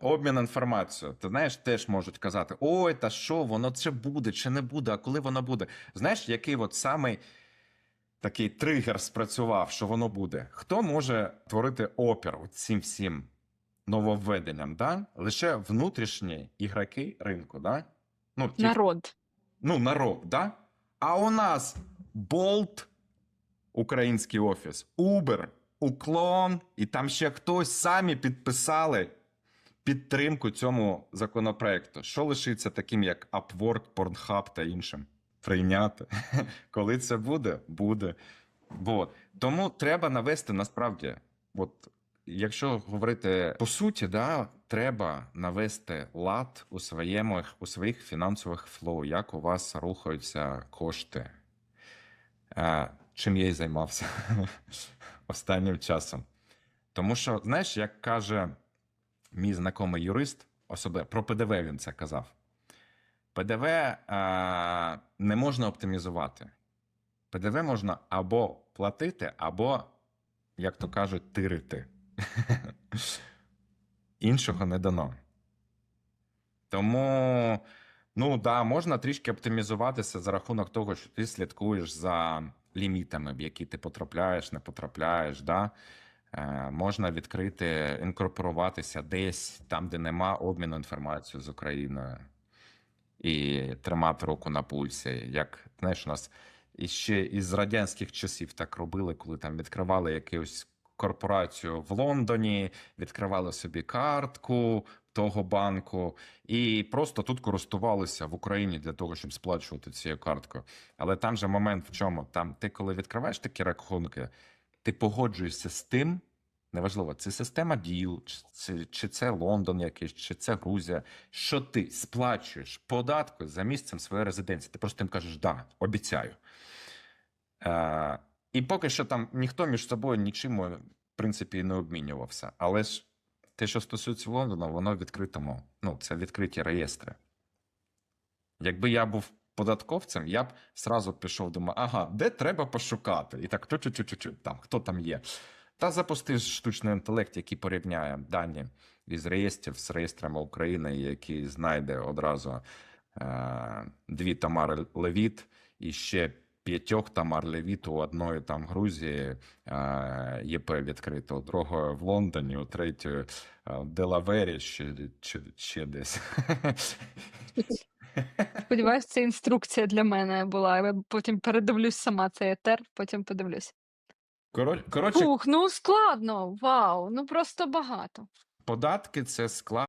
Обмін інформацією. Ти знаєш, теж можуть казати: ой, та що, воно це буде чи не буде, а коли воно буде. Знаєш, який от самий такий тригер спрацював, що воно буде? Хто може творити опір цим всім нововведенням? Да? Лише внутрішні ігроки ринку, да? Ну, ті, Народ. ну, народ, да? А у нас Болт, український офіс, Uber, Уклон, і там ще хтось самі підписали підтримку цьому законопроекту. Що лишиться таким, як Upwork, Pornhub та іншим? Прийняти. Коли це буде, буде. Бо тому треба навести насправді, от якщо говорити по суті, да, треба навести лад у своєму у своїх фінансових флоу, як у вас рухаються кошти. Е, чим я і займався останнім часом. Тому що, знаєш, як каже мій знайомий юрист, особливо про ПДВ він це казав. ПДВ е, не можна оптимізувати. ПДВ можна або платити, або, як то кажуть, тирити. Іншого не дано. Тому, ну да, можна трішки оптимізуватися за рахунок того, що ти слідкуєш за лімітами, в які ти потрапляєш, не потрапляєш. Да? Е, можна відкрити, інкорпоруватися десь там, де нема обміну інформацією з Україною, і тримати руку на пульсі. Як знаєш, у нас іще із радянських часів так робили, коли там відкривали якусь корпорацію в Лондоні, відкривали собі картку того банку, і просто тут користувалися в Україні для того, щоб сплачувати цією карткою. Але там же момент в чому? Там ти, коли відкриваєш такі рахунки, ти погоджуєшся з тим. Неважливо, це система діл, чи це, Лондон якийсь, чи це Грузія. Що ти сплачуєш податки за місцем своєї резиденції? Ти просто їм кажеш, да, обіцяю. Е, і поки що там ніхто між собою нічим, в принципі, не обмінювався. Але ж те, що стосується Лондона, воно в відкритому. Ну, це відкриті реєстри. Якби я був податковцем, я б сразу пішов, думаю, ага, де треба пошукати? І так, чу-чу-чу-чу, там, хто там є. Та запусти штучний інтелект, який порівняє дані із реєстрів з реєстрами України, який знайде одразу е, дві Тамари Левіт і ще п'ятьох Тамар Левіт у одної там Грузії е, ЄП відкрито, у другої в Лондоні, у третьої е, в Делавері, ще, чи, ще десь. Сподіваюсь, це інструкція для мене була. Я потім передивлюсь сама цей етер, потім подивлюсь. Коротше, коротше, Ух, ну складно. Вау, ну просто багато. податки це склад.